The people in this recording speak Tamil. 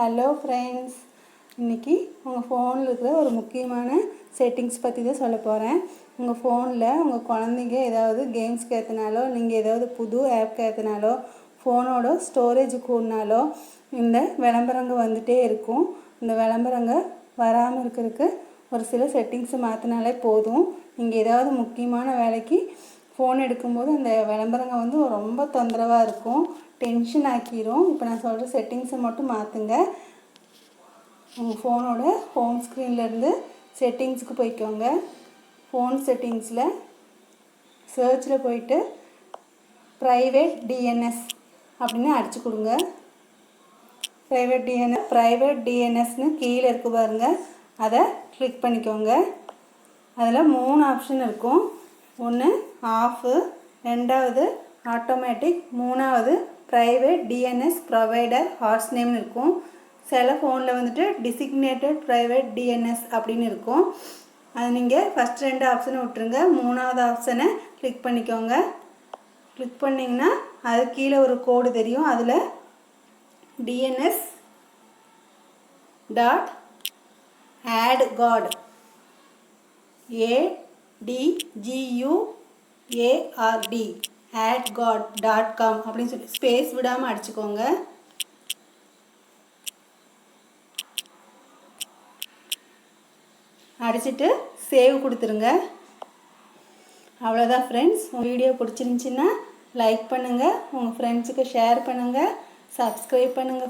ஹலோ ஃப்ரெண்ட்ஸ் இன்றைக்கி உங்கள் ஃபோனில் இருக்கிற ஒரு முக்கியமான செட்டிங்ஸ் பற்றி தான் சொல்ல போகிறேன் உங்கள் ஃபோனில் உங்கள் குழந்தைங்க ஏதாவது கேம்ஸ்க்கு ஏற்றினாலோ நீங்கள் ஏதாவது புது ஆப்க்கு ஏற்றினாலோ ஃபோனோட ஸ்டோரேஜ் கூடினாலோ இந்த விளம்பரங்க வந்துகிட்டே இருக்கும். இந்த விளம்பரங்க வராமல் இருக்கிறதுக்கு ஒரு சில செட்டிங்ஸை மாற்றினாலே போதும். நீங்கள் ஏதாவது முக்கியமான வேலைக்கு ஃபோன் எடுக்கும்போது அந்த விளம்பரங்க வந்து ரொம்ப தொந்தரவாக இருக்கும். டென்ஷன் ஆக்கிரும். இப்போ நான் சொல்கிற செட்டிங்ஸை மட்டும் மாற்றுங்க உங்கள் ஃபோனோட ஹோம் ஸ்க்ரீன்லேருந்து செட்டிங்ஸுக்கு போய்க்கோங்க. ஃபோன் செட்டிங்ஸில் சர்ச்சில் போயிட்டு ப்ரைவேட் டிஎன்எஸ் அப்படின்னு அடிச்சு கொடுங்க. ப்ரைவேட் டிஎன்எஸ் ப்ரைவேட் டிஎன்எஸ்னு கீழே இருக்கு பாருங்கள் அதை கிளிக் பண்ணிக்கோங்க. அதில் மூணு ஆப்ஷன் இருக்கும். ஒன்று ஆஃபு ரெண்டாவது ஆட்டோமேட்டிக் மூணாவது ப்ரைவேட் டிஎன்எஸ் ப்ரொவைடர் ஹார்ஸ் நேம்னு இருக்கும். சில ஃபோனில் வந்துட்டு டிசிக்னேட்டட் ப்ரைவேட் டிஎன்எஸ் அப்படின்னு இருக்கும். அது நீங்கள் ஃபஸ்ட் ரெண்டு ஆப்ஷனை விட்டுருங்க. மூணாவது ஆப்ஷனை கிளிக் பண்ணிக்கோங்க. கிளிக் பண்ணிங்கன்னா அது கீழே ஒரு கோடு தெரியும். அதில் DNS dot AdGuard A D G U A R D AdGuard dot com அப்படின்னு சொல்லி ஸ்பேஸ் விடாமல் அடிச்சுக்கோங்க. அடிச்சுட்டு சேவ் கொடுத்துருங்க. அவ்வளோதான் ஃப்ரெண்ட்ஸ் உங்கள் வீடியோ பிடிச்சிருந்துச்சின்னா லைக் பண்ணுங்கள் உங்கள் ஃப்ரெண்ட்ஸுக்கு ஷேர் பண்ணுங்கள் சப்ஸ்கிரைப் பண்ணுங்கள்